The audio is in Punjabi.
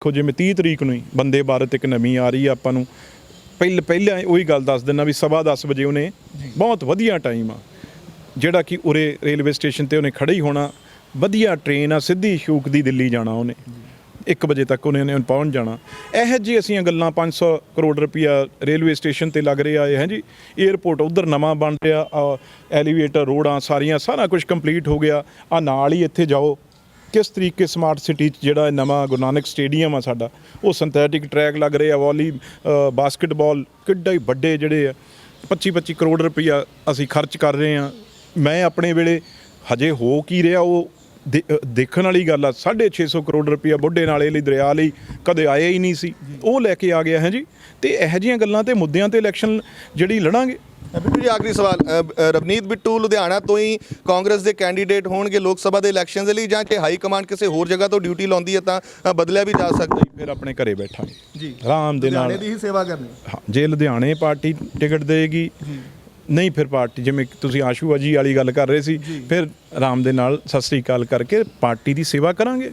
ਦੇਖੋ ਜਿਵੇਂ 30 ਤਰੀਕ ਨੂੰ ਹੀ ਬੰਦੇ ਭਾਰਤ ਇੱਕ ਨਵੀਂ ਆ ਰਹੀ ਆ ਆਪਾਂ ਨੂੰ। ਪਹਿਲ ਪਹਿਲਾਂ ਉਹੀ ਗੱਲ ਦੱਸ ਦਿੰਦਾ ਵੀ ਸਵਾ 10 ਵਜੇ ਉਹਨੇ ਬਹੁਤ ਵਧੀਆ ਟਾਈਮ ਆ। ਜਿਹੜਾ ਕਿ ਉਰੇ ਰੇਲਵੇ ਸਟੇਸ਼ਨ ਤੇ ਉਹਨੇ ਖੜਾ ਹੀ ਹੋਣਾ। ਵਧੀਆ ਟ੍ਰੇਨ ਆ ਸਿੱਧੀ ਸ਼ੂਕ ਦੀ ਦਿੱਲੀ ਜਾਣਾ ਉਹਨੇ। 1 ਵਜੇ ਤੱਕ ਉਹਨੇ ਉਹਨੇ ਪਹੁੰਚ ਜਾਣਾ। ਇਹੋ ਜਿਹੀ ਅਸੀਂ ਗੱਲਾਂ 500 ਕਰੋੜ ਰੁਪਇਆ ਰੇਲਵੇ ਸਟੇਸ਼ਨ ਤੇ ਲੱਗ ਰਿਹਾ ਹੈ ਜੀ। 에어ਪੋਰਟ ਉਧਰ ਨਵਾਂ ਬਣ ਰਿਹਾ ਐਲੀਵੇਟਰ ਰੋਡਾਂ ਸਾਰੀਆਂ ਸਾਰਾ ਕੁਝ ਕੰਪਲੀਟ ਹੋ ਗਿਆ। ਆ ਨਾਲ ਹੀ ਇੱਥੇ ਜਾਓ। ਕਿਸ ਤਰੀਕੇ ਸਮਾਰਟ ਸਿਟੀ 'ਚ ਜਿਹੜਾ ਨਵਾਂ ਗੁਰੂ ਨਾਨਕ ਸਟੇਡੀਅਮ ਆ ਸਾਡਾ ਉਹ ਸਿੰਥੈਟਿਕ ਟਰੈਕ ਲੱਗ ਰਿਹਾ ਵਾਲੀ ਅ, ਬਾਸਕਟਬਾਲ ਕਿੱਡਾ ਹੀ ਵੱਡੇ ਜਿਹੜੇ ਆ 25 25 ਕਰੋੜ ਰੁਪਈਆ ਅਸੀਂ ਖਰਚ ਕਰ ਰਹੇ ਆ। ਮੈਂ ਆਪਣੇ ਵੇਲੇ ਹਜੇ ਹੋ ਕੀ ਰਿਹਾ ਉਹ ਦੇ- ਦੇਖਣ ਵਾਲੀ ਗੱਲ ਆ 650 ਕਰੋੜ ਰੁਪਈਆ ਬੁੱਢੇ ਨਾਲੇ ਲਈ ਦਰਿਆ ਲਈ ਕਦੇ ਆਇਆ ਹੀ ਨਹੀਂ ਸੀ। ਉਹ ਲੈ ਕੇ ਆ ਗਿਆ ਹੈ ਜੀ ਤੇ ਇਹੋ ਜਿਹੀਆਂ ਗੱਲਾਂ ਤੇ ਮੁੱਦਿਆਂ ਤੇ ਇਲੈਕਸ਼ਨ ਜਿਹੜੀ ਲੜਾਂਗੇ ਬਿੱਟੂ ਜੀ ਆਖਰੀ ਸਵਾਲ ਰਵਨੀਤ ਬਿੱਟੂ ਲੁਧਿਆਣਾ ਤੋਂ ਹੀ ਕਾਂਗਰਸ ਦੇ ਕੈਂਡੀਡੇਟ ਹੋਣਗੇ ਲੋਕ ਸਭਾ ਦੇ ਇਲੈਕਸ਼ਨ ਦੇ ਲਈ ਜਾਂ ਕਿ ਹਾਈ ਕਮਾਂਡ ਕਿਸੇ ਹੋਰ ਜਗ੍ਹਾ ਤੋਂ ਡਿਊਟੀ ਲਾਉਂਦੀ ਹੈ ਤਾਂ ਬਦਲਿਆ ਵੀ ਜਾ ਸਕਦਾ ਹੈ? ਫਿਰ ਆਪਣੇ ਘਰੇ ਬੈਠਾਂਗੇ ਜੀ। ਆਰਾਮ ਦੇ ਨਾਲ। ਦੀ ਹੀ ਸੇਵਾ ਕਰਨੀ। ਹਾਂ, ਜੇ ਲੁਧਿਆਣੇ ਪਾਰਟੀ ਟਿਕਟ ਦੇਗੀ ਨਹੀਂ ਫਿਰ ਪਾਰਟੀ ਜਿਵੇਂ ਤੁਸੀਂ ਆਸ਼ੂ ਅਜੀ ਵਾਲੀ ਗੱਲ ਕਰ ਰਹੇ ਸੀ ਫਿਰ ਆਰਾਮ ਦੇ ਨਾਲ ਸਤਿ ਸ੍ਰੀ ਅਕਾਲ ਕਰਕੇ ਪਾਰਟੀ ਦੀ ਸੇਵਾ ਕਰਾਂਗੇ।